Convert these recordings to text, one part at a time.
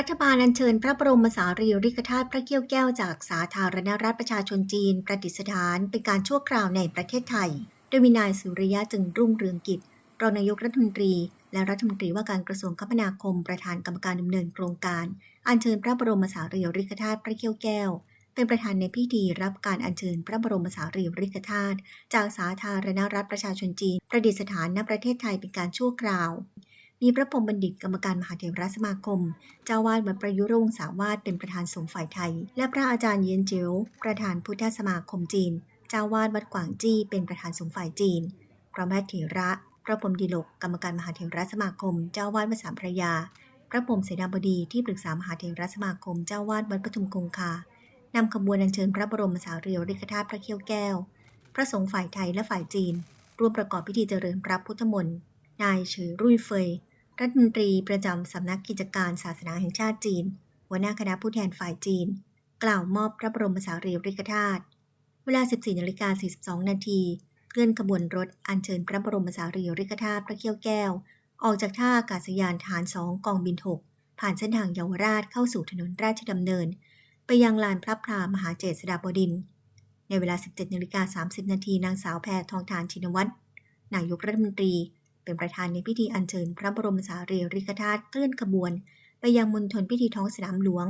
รัฐบาลอัญเชิญพระบรมสารีริกธาตุพระเกี้ยวแก้วจากสาธารณรัฐประชาชนจีน ประดิษฐานเป็นการชั่วคราวในประเทศไทย โดยมีนายสุริยะจึงรุ่งเรืองกิจ รองนายกรัฐมนตรี และรัฐมนตรีว่าการกระทรวงคมนาคมประธานกรรมการดำเนินโครงการ อัญเชิญพระบรมสารีริกธาตุพระเกี้ยวแก้ว เป็นประธานในพิธีรับการอัญเชิญพระบรมสารีริกธาตุจากสาธารณรัฐประชาชนจีน ประดิษฐานณประเทศไทยเป็นการชั่วคราว มีพระพรมบัณฑิตกรรมการมหาเถรสมาคม เจ้าวาดวัดประยุรงศาวาสเป็นประธานสงฆ์ฝ่ายไทย และพระอาจารย์เย็นเจียวประธานพุทธสมาคมจีน เจ้าวาดวัดกวางจี้เป็นประธานสงฆ์ฝ่ายจีนพระแม่เถระพระพรมดิลกกรรมการมหาเถรสมาคม เจ้าวาดวัดสามพระยา พระพรมเสนาบดีที่ปรึกษามหาเถรสมาคม เจ้าวาดวัดปทุมคงคานำขบวนอัญเชิญพระบรมสารีริกธาตุพระเขี้ยวแก้ว พระสงฆ์ฝ่ายไทยและฝ่ายจีน ร่วมประกอบพิธีเจริญพระพุทธมนต์ นายเฉือรุ่ยเฟย รัฐมนตรีประจำสำนักกิจการศาสนาแห่งชาติจีน หัวหน้าคณะผู้แทนฝ่ายจีน กล่าวมอบพระบรมสารีริกธาตุเวลา 14นาฬิกา42 นาทีเคลื่อนขบวนรถอัญเชิญพระบรมสารีริกธาตุพระเขี้ยวแก้ว ออกจากท่าอากาศยานฐาน2กองบิน6ผ่านเส้นทางเยาวราชเข้าสู่ถนนราชดำเนิน ไปยังลานพระพรามหาเจษฎาบดิน ในเวลา 17นาฬิกา30 นาทีนางสาวแพทองทานชินวัตรนายกรัฐมนตรี เป็นประธานในพิธีอัญเชิญพระบรมสารีริกธาตุเคลื่อนขบวน ไปยังมณฑลพิธีท้องสนามหลวง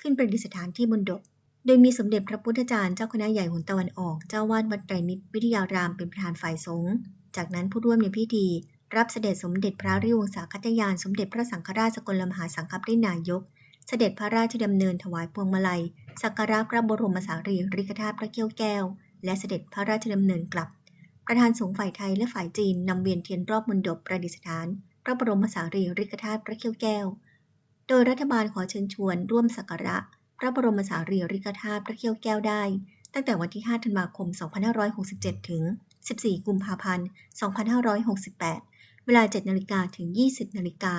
ขึ้นประดิษฐานที่มณฑปโดยมีสมเด็จพระพุทธจารย์เจ้าคณะใหญ่หนตะวันออก เจ้าวาดวัดไตรมิตรวิทยารามเป็นประธานฝ่ายสงฆ์จากนั้นผู้ร่วมในพิธี รับเสด็จสมเด็จพระริวงศาคตยานสมเด็จพระสังฆราชสกลมหาสังฆปรินายก เสด็จพระราชดำเนินถวายพวงมาลัย สักการะพระบรมสารีริกธาตุพระเกี้ยวแก้ว และเสด็จพระราชดำเนินกลับ ประธานสงฆ์ฝ่ายไทยและฝ่ายจีนนำเวียนเทียนรอบมณฑปประดิษฐาน พระบรมสารีริกธาตุพระเขี้ยวแก้ว โดยรัฐบาลขอเชิญชวนร่วมสักการะ พระบรมสารีริกธาตุพระเขี้ยวแก้วได้ ตั้งแต่วันที่ 5 ธันวาคม 2567 ถึง 14 กุมภาพันธ์ 2568 เวลา 7 นาฬิกาถึง 20 นาฬิกา